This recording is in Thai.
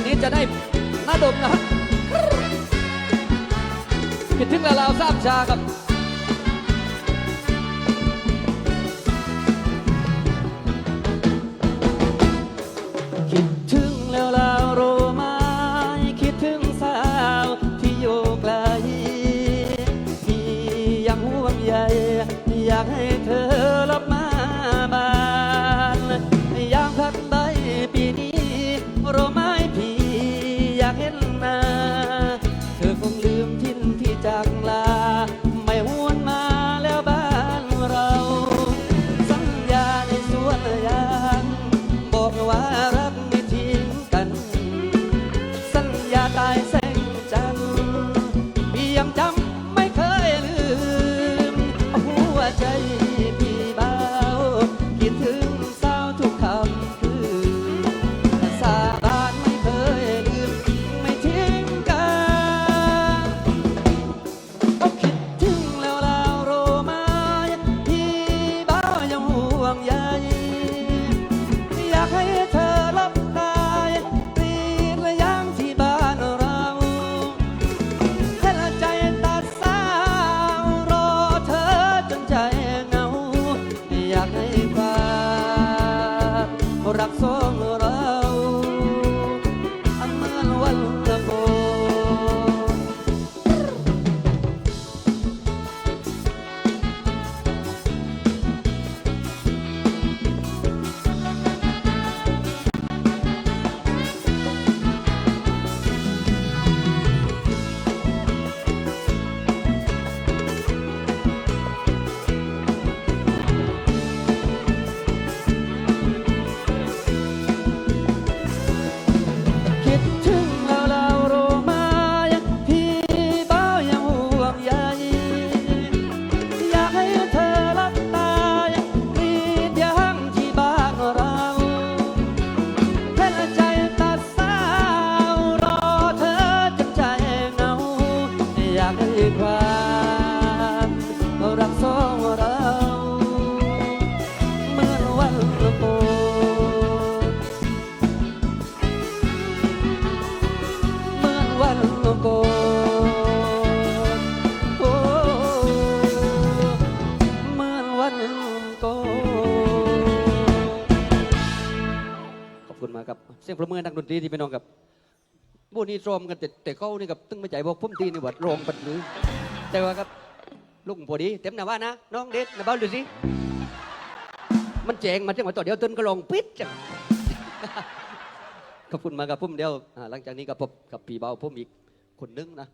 งนี้จะได้หน่าดมนะครับคิดถึงล้วเราทราบชาครับคิดถึงแล้วเรารู้ไหมคิดถึงสาวที่อยู่ไกลที่ยังห่วงใยอยากให้เธอ มากับเสียงประเมินนักดนตรีที่ไปนองกับบูนี่ตรมกันแต่แต่เขานี่กับตึ้งไม่ใจบอกพุ่มตีนี่วัดโรงปัดหรือแต่ว่าครับลุงพอดีเต็มหน้าบ้านนะน้องเด็กหน้าบ้านดูสิมันแจงมาจังหวะต่อเดียวตึนก็ลองปิดจังขอบคุณมากครับพุ่มเดียวหลังจากนี้ก็พบกับปีเบาพุ่มอีกคนนึงนะ